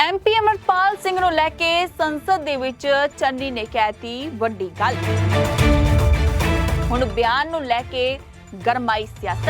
MP Amarpal Singh ਨੂੰ ਲੈ ਕੇ ਸੰਸਦ ਦੇ ਵਿੱਚ ਚੰਨੀ ਨੇ ਕਹਿਤੀ ਵੱਡੀ ਗੱਲ। ਹੁਣ ਬਿਆਨ ਨੂੰ ਲੈ ਕੇ ਗਰਮਾਈ ਸਿਆਸਤ।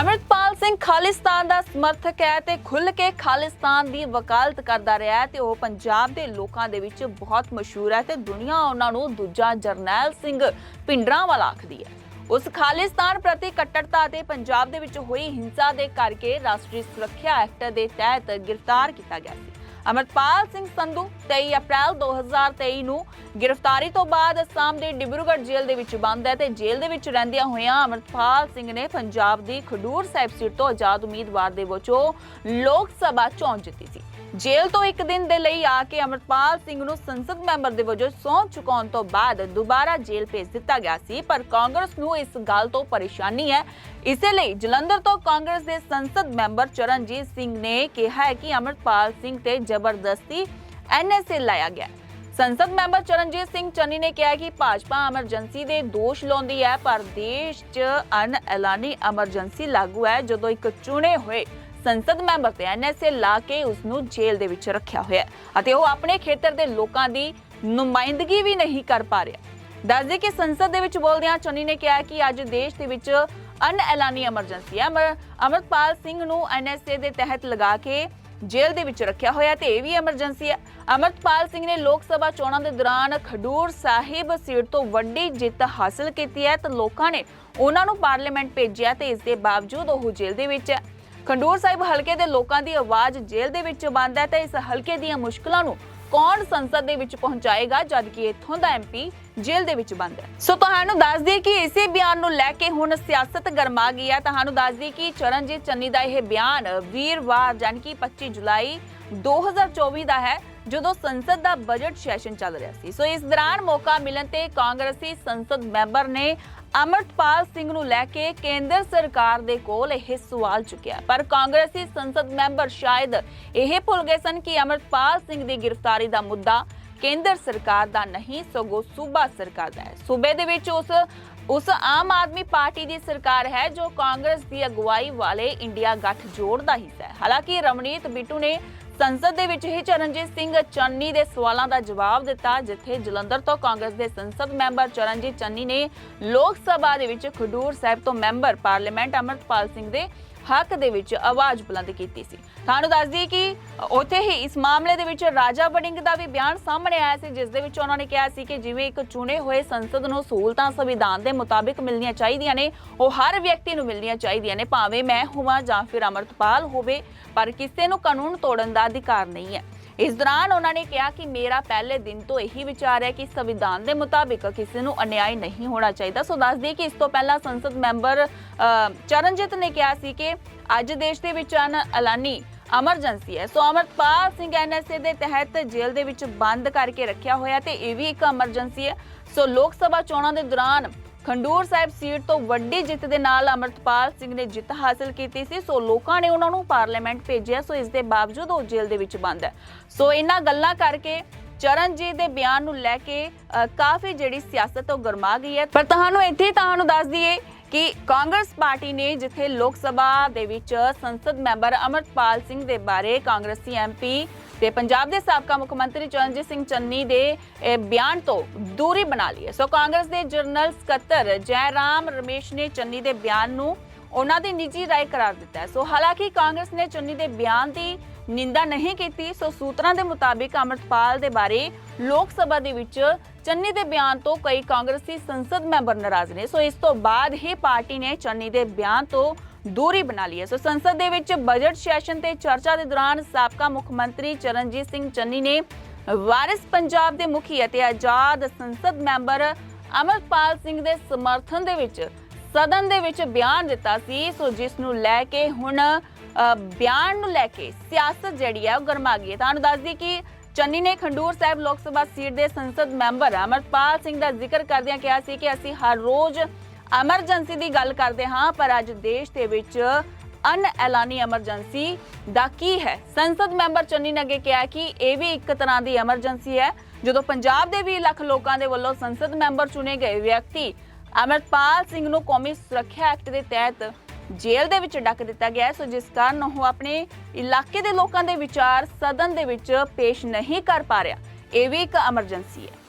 ਅਮਰਪਾਲ ਸਿੰਘ ਖਾਲਿਸਤਾਨ ਦਾ ਸਮਰਥਕ ਹੈ ਤੇ ਖੁੱਲ ਕੇ ਖਾਲਿਸਤਾਨ ਦੀ ਵਕਾਲਤ ਕਰਦਾ ਰਿਹਾ ਹੈ ਤੇ ਉਹ ਪੰਜਾਬ ਦੇ ਲੋਕਾਂ ਦੇ ਵਿੱਚ ਬਹੁਤ ਮਸ਼ਹੂਰ ਹੈ ਤੇ ਦੁਨੀਆ ਉਹਨਾਂ ਨੂੰ ਦੂਜਾ ਜਰਨੈਲ ਸਿੰਘ ਪਿੰਡਰਾਂ ਵਾਲਾ ਆਖਦੀ ਹੈ। ਉਸ ਖਾਲਿਸਤਾਨ ਪ੍ਰਤੀ ਕੱਟੜਤਾ ਅਤੇ ਪੰਜਾਬ ਦੇ ਵਿੱਚ ਹੋਈ ਹਿੰਸਾ ਦੇ ਕਰਕੇ ਰਾਸ਼ਟਰੀ ਸੁਰੱਖਿਆ ਐਕਟ ਦੇ ਤਹਿਤ ਗ੍ਰਿਫਤਾਰ ਕੀਤਾ ਗਿਆ ਸੀ। ਅਮਰਪਾਲ ਸਿੰਘ ਸੰਧੂ 23 ਅਪ੍ਰੈਲ 2023 ਨੂੰ ਗ੍ਰਿਫਤਾਰੀ ਤੋਂ ਬਾਅਦ ਅਸਾਮ ਦੇ ਡਿਬਰੂਗੜ੍ਹ ਜੇਲ੍ਹ ਦੇ ਵਿੱਚ ਬੰਦ ਹੈ ਤੇ ਜੇਲ੍ਹ ਦੇ ਵਿੱਚ ਰਹਿੰਦਿਆਂ ਹੋਇਆਂ ਅਮਰਪਾਲ ਸਿੰਘ ਨੇ ਪੰਜਾਬ ਦੀ ਖਡੂਰ ਸਾਹਿਬ ਸੀਟ ਤੋਂ ਆਜ਼ਾਦ ਉਮੀਦਵਾਰ ਦੇ ਵਜੋਂ ਲੋਕ ਸਭਾ ਚੋਣ ਜਿੱਤੀ ਸੀ। ਜੇਲ੍ਹ ਤੋਂ ਇੱਕ ਦਿਨ ਦੇ ਲਈ ਆ ਕੇ ਅਮਰਪਾਲ ਸਿੰਘ ਨੂੰ ਸੰਸਦ ਮੈਂਬਰ ਦੇ ਵਜੋਂ ਸਹੁੰ ਚੁਕਾਉਣ ਤੋਂ ਬਾਅਦ ਦੁਬਾਰਾ ਜੇਲ੍ਹ ਭੇਜ ਦਿੱਤਾ ਗਿਆ ਸੀ, ਪਰ ਕਾਂਗਰਸ ਨੂੰ ਇਸ ਗੱਲ ਤੋਂ ਪਰੇਸ਼ਾਨੀ ਹੈ। ਇਸੇ ਲਈ ਜਲੰਧਰ ਤੋਂ ਕਾਂਗਰਸ ਦੇ ਸੰਸਦ ਮੈਂਬਰ ਚਰਨਜੀਤ ਸਿੰਘ ਨੇ ਕਿਹਾ ਹੈ ਕਿ ਅਮਰਪਾਲ ਸਿੰਘ ਤੇ ਜ਼ਬਰਦਸਤੀ ਐਨਐਸਏ ਲਾਇਆ ਗਿਆ ਸੰਸਦ ਮੈਂਬਰ ਚਰਨਜੀਤ ਸਿੰਘ ਚੰਨੀ ਨੇ ਕਿਹਾ ਕਿ ਭਾਜਪਾ ਐਮਰਜੈਂਸੀ ਦੇ ਦੋਸ਼ ਲਾਉਂਦੀ ਹੈ, ਪਰ ਦੇਸ਼ 'ਚ ਅਨਐਲਾਨੀ ਐਮਰਜੈਂਸੀ ਲਾਗੂ ਹੈ। ਜਦੋਂ ਇੱਕ ਚੁਣੇ ਹੋਏ ਸੰਸਦ ਮੈਂਬਰ ਤੇ ਐਨਐਸਏ ਲਾ ਕੇ ਉਸ ਨੂੰ ਜੇਲ੍ਹ ਦੇ ਵਿੱਚ ਰੱਖਿਆ ਹੋਇਆ ਅਤੇ ਉਹ ਆਪਣੇ ਖੇਤਰ ਦੇ ਲੋਕਾਂ ਦੀ ਨੁਮਾਇੰਦਗੀ ਵੀ ਨਹੀਂ ਕਰ ਪਾ ਰਿਹਾ। ਦੱਸਦੇ ਕਿ ਸੰਸਦ ਦੇ ਵਿੱਚ ਬੋਲਦਿਆਂ ਚੰਨੀ ਨੇ ਕਿਹਾ ਕਿ ਅੱਜ ਦੇਸ਼ ਦੇ ਵਿੱਚ ਅਨਐਲਾਨੀ ਐਮਰਜੈਂਸੀ ਹੈ ਅਮਰਪਾਲ ਸਿੰਘ ਨੂੰ ਐਨਐਸਏ ਦੇ ਤਹਿਤ ਲਗਾ ਕੇ ਜੇਲ੍ਹ ਦੇ ਵਿੱਚ ਰੱਖਿਆ ਹੋਇਆ ਤੇ ਇਹ ਵੀ ਐਮਰਜੈਂਸੀ ਹੈ। ਅਮਰਪਾਲ ਸਿੰਘ ਨੇ ਲੋਕ ਸਭਾ ਚੋਣਾਂ ਦੇ ਦੌਰਾਨ ਖਡੂਰ ਸਾਹਿਬ ਸੀਟ ਤੋਂ ਵੱਡੀ ਜਿੱਤ ਹਾਸਲ ਕੀਤੀ ਹੈ ਤੇ ਲੋਕਾਂ ਨੇ ਉਹਨਾਂ ਨੂੰ ਪਾਰਲੀਮੈਂਟ ਭੇਜਿਆ ਤੇ ਇਸ ਦੇ ਬਾਵਜੂਦ ਉਹ ਜੇਲ੍ਹ ਦੇ ਵਿੱਚ ਹੈ। ਖੰਡੂਰ ਸਾਹਿਬ ਹਲਕੇ ਦੇ ਲੋਕਾਂ ਦੀ ਆਵਾਜ਼ ਜੇਲ੍ਹ ਦੇ ਵਿੱਚ ਬੰਦ ਹੈ ਤੇ ਇਸ ਹਲਕੇ ਦੀਆਂ ਮੁਸ਼ਕਲਾਂ ਨੂੰ ਕੌਣ ਸੰਸਦ ਦੇ ਵਿੱਚ ਪਹੁੰਚਾਏਗਾ ਜਦਕਿ ਇੱਥੋਂ ਦਾ ਐਮਪੀ ਜੇਲ੍ਹ ਦੇ ਵਿੱਚ ਬੰਦ ਹੈ। ਸੋ ਤੁਹਾਨੂੰ ਦੱਸ ਦਈਏ ਕਿ ਇਸੇ ਬਿਆਨ ਨੂੰ ਲੈ ਕੇ ਹੁਣ ਸਿਆਸਤ ਗਰਮਾ ਗਈ ਹੈ। ਤੁਹਾਨੂੰ ਦੱਸ ਦਈਏ ਕਿ ਚਰਨਜੀਤ ਚੰਨੀ ਦਾ ਇਹ ਬਿਆਨ ਵੀਰਵਾਰ ਜਾਣੀ ਕਿ 25 ਜੁਲਾਈ 2024 ਦਾ ਹੈ, ਜਦੋਂ ਸੰਸਦ ਦਾ ਬਜਟ ਸੈਸ਼ਨ ਚੱਲ ਰਿਹਾ ਸੀ। ਸੋ ਇਸ ਦੌਰਾਨ ਮੌਕਾ ਮਿਲਣ ਤੇ ਕਾਂਗਰਸੀ ਸੰਸਦ ਮੈਂਬਰ ਨੇ ਅਮਰਪਾਲ ਸਿੰਘ ਨੂੰ ਲੈ ਕੇ ਕੇਂਦਰ ਸਰਕਾਰ ਦੇ ਕੋਲ ਇਹ ਸਵਾਲ ਚੁੱਕਿਆ। ਪਰ ਕਾਂਗਰਸੀ ਸੰਸਦ ਮੈਂਬਰ ਸ਼ਾਇਦ ਇਹ ਭੁੱਲ ਗਏ ਸਨ ਕਿ ਅਮਰਪਾਲ ਸਿੰਘ ਦੀ ਗ੍ਰਿਫਤਾਰੀ ਦਾ ਮੁੱਦਾ ਕੇਂਦਰ ਸਰਕਾਰ ਦਾ ਨਹੀਂ, ਸਗੋਂ ਸੂਬਾ ਸਰਕਾਰ ਦਾ ਹੈ। ਸੂਬੇ ਦੇ ਵਿੱਚ ਉਸ ਉਸ ਆਮ ਆਦਮੀ ਪਾਰਟੀ ਦੀ ਸਰਕਾਰ ਹੈ ਜੋ ਕਾਂਗਰਸ ਦੀ ਅਗਵਾਈ ਵਾਲੇ ਇੰਡੀਆ ਗੱਠਜੋੜ ਦਾ ਹਿੱਸਾ ਹੈ। ਹਾਲਾਂਕਿ ਰਮਨੀਤ ਬਿੱਟੂ ਨੇ ਸੰਸਦ ਦੇ ਵਿੱਚ ਹੀ ਚਰਨਜੀਤ ਸਿੰਘ ਚੰਨੀ ਦੇ ਸਵਾਲਾਂ ਦਾ ਜਵਾਬ ਦਿੱਤਾ, ਜਿੱਥੇ ਜਲੰਧਰ ਤੋਂ ਕਾਂਗਰਸ ਦੇ ਸੰਸਦ ਮੈਂਬਰ ਚਰਨਜੀਤ ਚੰਨੀ ਨੇ ਲੋਕ ਸਭਾ ਦੇ ਵਿੱਚ ਖਡੂਰ ਸਾਹਿਬ ਤੋਂ ਮੈਂਬਰ ਪਾਰਲੀਮੈਂਟ ਅਮਰਪਾਲ ਸਿੰਘ ਦੇ ਹੱਕ ਦੇ ਵਿੱਚ ਆਵਾਜ਼ ਬੁਲੰਦ ਕੀਤੀ ਸੀ। ਤੁਹਾਨੂੰ ਦੱਸ ਦਈਏ ਕਿ ਉੱਥੇ ਹੀ ਇਸ ਮਾਮਲੇ ਦੇ ਵਿੱਚ ਰਾਜਾ ਵੜਿੰਗ ਦਾ ਵੀ ਬਿਆਨ ਸਾਹਮਣੇ ਆਇਆ ਸੀ, ਜਿਸ ਦੇ ਵਿੱਚ ਉਹਨਾਂ ਨੇ ਕਿਹਾ ਸੀ ਕਿ ਜਿਵੇਂ ਇੱਕ ਚੁਣੇ ਹੋਏ ਸੰਸਦ ਨੂੰ ਸਹੂਲਤਾਂ ਸੰਵਿਧਾਨ ਦੇ ਮੁਤਾਬਿਕ ਮਿਲਣੀਆਂ ਚਾਹੀਦੀਆਂ ਨੇ, ਉਹ ਹਰ ਵਿਅਕਤੀ ਨੂੰ ਮਿਲਣੀਆਂ ਚਾਹੀਦੀਆਂ ਨੇ, ਭਾਵੇਂ ਮੈਂ ਹੋਵਾਂ ਜਾਂ ਫਿਰ ਅਮਰਤਪਾਲ ਹੋਵੇ, ਪਰ ਕਿਸੇ ਨੂੰ ਕਾਨੂੰਨ ਤੋੜਨ ਦਾ ਅਧਿਕਾਰ ਨਹੀਂ ਹੈ। ਇਸ ਦੌਰਾਨ ਉਹਨਾਂ ਨੇ ਕਿਹਾ ਕਿ ਮੇਰਾ ਪਹਿਲੇ ਦਿਨ ਤੋਂ ਇਹੀ ਵਿਚਾਰ ਹੈ ਕਿ ਸੰਵਿਧਾਨ ਦੇ ਮੁਤਾਬਿਕ ਕਿਸੇ ਨੂੰ ਅਨਿਆਏ ਨਹੀਂ ਹੋਣਾ ਚਾਹੀਦਾ। ਸੋ ਦੱਸ ਦਈਏ ਕਿ ਇਸ ਤੋਂ ਪਹਿਲਾਂ ਸੰਸਦ ਮੈਂਬਰ ਚਰਨਜੀਤ ਨੇ ਕਿਹਾ ਸੀ ਕਿ ਅੱਜ ਦੇਸ਼ ਦੇ ਵਿੱਚ ਅਨ ਐਲਾਨੀ ਐਮਰਜੈਂਸੀ ਹੈ। ਸੋ ਅਮਰਪਾਲ ਸਿੰਘ ਐਨਐਸਏ ਦੇ ਤਹਿਤ ਜੇਲ੍ਹ ਦੇ ਵਿੱਚ ਬੰਦ ਕਰਕੇ ਰੱਖਿਆ ਹੋਇਆ ਤੇ ਇਹ ਵੀ ਇੱਕ ਐਮਰਜੈਂਸੀ ਹੈ। ਸੋ ਲੋਕ ਸਭਾ ਚੋਣਾਂ ਦੇ ਦੌਰਾਨ ਖੰਡੂਰ ਸਾਹਿਬ ਸੀਟ ਤੋਂ ਵੱਡੀ ਜਿੱਤ ਦੇ ਨਾਲ ਅਮਰਤਪਾਲ ਸਿੰਘ ਨੇ ਜਿੱਤ ਹਾਸਲ ਕੀਤੀ ਸੀ, ਸੋ ਲੋਕਾਂ ਨੇ ਉਹਨਾਂ ਨੂੰ ਪਾਰਲੀਮੈਂਟ ਭੇਜਿਆ, ਸੋ ਇਸ ਦੇ ਬਾਵਜੂਦ ਉਹ ਜੇਲ੍ਹ ਦੇ ਵਿੱਚ ਬੰਦ ਹੈ। ਸੋ ਇਹਨਾਂ ਗੱਲਾਂ ਕਰਕੇ ਚਰਨਜੀਤ ਦੇ ਬਿਆਨ ਨੂੰ ਲੈ ਕੇ ਕਾਫੀ ਜਿਹੜੀ ਸਿਆਸਤ ਉਹ ਗਰਮਾ ਗਈ ਹੈ। ਪਰ ਤੁਹਾਨੂੰ ਇੱਥੇ ਤੁਹਾਨੂੰ ਦੱਸ ਦਈਏ ਕਿ ਕਾਂਗਰਸ ਪਾਰਟੀ ਨੇ ਜਿੱਥੇ ਲੋਕ ਸਭਾ ਦੇ ਵਿੱਚ ਸੰਸਦ ਮੈਂਬਰ ਅਮਰਪਾਲ ਸਿੰਘ ਦੇ ਬਾਰੇ ਕਾਂਗਰਸੀ ਐਮਪੀ ਤੇ ਪੰਜਾਬ ਦੇ ਸਾਬਕਾ ਮੁੱਖ ਮੰਤਰੀ ਚਰਨਜੀਤ ਸਿੰਘ ਚੰਨੀ ਦੇ ਬਿਆਨ ਤੋਂ ਦੂਰੀ ਬਣਾ ਲਈ ਹੈ। ਸੋ ਕਾਂਗਰਸ ਦੇ ਜਨਰਲ ਸਕੱਤਰ ਜੈਰਾਮ ਰਮੇਸ਼ ਨੇ ਚੰਨੀ ਦੇ ਬਿਆਨ ਨੂੰ ਉਹਨਾਂ ਦੀ ਨਿੱਜੀ ਰਾਏ ਕਰਾਰ ਦਿੱਤਾ ਹੈ। ਸੋ ਹਾਲਾਂਕਿ ਕਾਂਗਰਸ ਨੇ ਚੰਨੀ ਦੇ ਬਿਆਨ ਦੀ ਨਿੰਦਾ ਨਹੀਂ ਕੀਤੀ, ਸੋ ਸੂਤਰਾਂ ਦੇ ਮੁਤਾਬਿਕ ਅਮਰਪਾਲ ਦੇ ਬਾਰੇ ਲੋਕ ਸਭਾ ਦੇ ਵਿੱਚ ਚੰਨੀ ਦੇ ਬਿਆਨ ਤੋਂ ਕਈ ਕਾਂਗਰਸੀ ਸੰਸਦ ਮੈਂਬਰ ਨਾਰਾਜ਼ ਨੇ। ਸੋ ਇਸ ਤੋਂ ਬਾਅਦ ਹੀ ਪਾਰਟੀ ਨੇ ਚੰਨੀ ਦੇ ਬਿਆਨ ਤੋਂ ਦੂਰੀ ਬਣਾ ਲਈ ਹੈ। ਸੋ ਸੰਸਦ ਦੇ ਵਿੱਚ ਬਜਟ ਸੈਸ਼ਨ ਤੇ ਚਰਚਾ ਦੇ ਦੌਰਾਨ ਸਾਬਕਾ ਮੁੱਖ ਮੰਤਰੀ ਚਰਨਜੀਤ ਸਿੰਘ ਚੰਨੀ ਨੇ ਵਾਰਿਸ ਪੰਜਾਬ ਦੇ ਮੁਖੀ ਅਤੇ ਆਜ਼ਾਦ ਸੰਸਦ ਮੈਂਬਰ ਅਮਰਪਾਲ ਸਿੰਘ ਦੇ ਸਮਰਥਨ ਦੇ ਵਿੱਚ ਸਦਨ ਦੇ ਵਿੱਚ ਬਿਆਨ ਦਿੱਤਾ ਸੀ। ਸੋ ਜਿਸ ਨੂੰ ਲੈ ਕੇ ਹੁਣ ਬਿਆਨ ਨੂੰ ਲੈ ਕੇ ਸਿਆਸਤ ਜਿਹੜੀ ਹੈ ਉਹ ਗਰਮਾ ਗਈ ਹੈ। ਤੁਹਾਨੂੰ ਦੱਸ ਦਈਏ ਕਿ ਚੰਨੀ ਨੇ ਖੰਡੂਰ ਸਾਹਿਬ ਲੋਕ ਸਭਾ ਸੀਟ ਦੇ ਸੰਸਦ ਮੈਂਬਰ ਅਮਰਪਾਲ ਸਿੰਘ ਦਾ ਜ਼ਿਕਰ ਕਰਦਿਆਂ ਕਿਹਾ ਸੀ ਕਿ ਅਸੀਂ ਹਰ ਰੋਜ਼ ਐਮਰਜੈਂਸੀ ਦੀ ਗੱਲ ਕਰਦੇ ਹਾਂ, ਪਰ ਅੱਜ ਦੇਸ਼ ਦੇ ਵਿੱਚ ਅਨ ਐਲਾਨੀ ਐਮਰਜੈਂਸੀ ਦਾ ਕੀ ਹੈ? ਸੰਸਦ ਮੈਂਬਰ ਚੰਨੀ ਨੇ ਅੱਗੇ ਕਿਹਾ ਕਿ ਇਹ ਵੀ ਇੱਕ ਤਰ੍ਹਾਂ ਦੀ ਐਮਰਜੈਂਸੀ ਹੈ। ਜਦੋਂ ਪੰਜਾਬ ਦੇ 20 ਲੱਖ ਲੋਕਾਂ ਦੇ ਵੱਲੋਂ ਸੰਸਦ ਮੈਂਬਰ ਚੁਣੇ ਗਏ ਵਿਅਕਤੀ ਅਮਰਪਾਲ ਸਿੰਘ ਨੂੰ ਕੌਮੀ ਸੁਰੱਖਿਆ ਐਕਟ ਦੇ ਤਹਿਤ ਜੇਲ੍ਹ ਦੇ ਵਿੱਚ ਡੱਕ ਦਿੱਤਾ ਗਿਆ ਸੋ ਜਿਸ ਕਾਰਨ ਉਹ ਆਪਣੇ ਇਲਾਕੇ ਦੇ ਲੋਕਾਂ ਦੇ ਵਿਚਾਰ ਸਦਨ ਦੇ ਵਿੱਚ ਪੇਸ਼ ਨਹੀਂ ਕਰ ਪਾ ਰਿਹਾ। ਇਹ ਵੀ ਇੱਕ ਐਮਰਜੈਂਸੀ ਹੈ।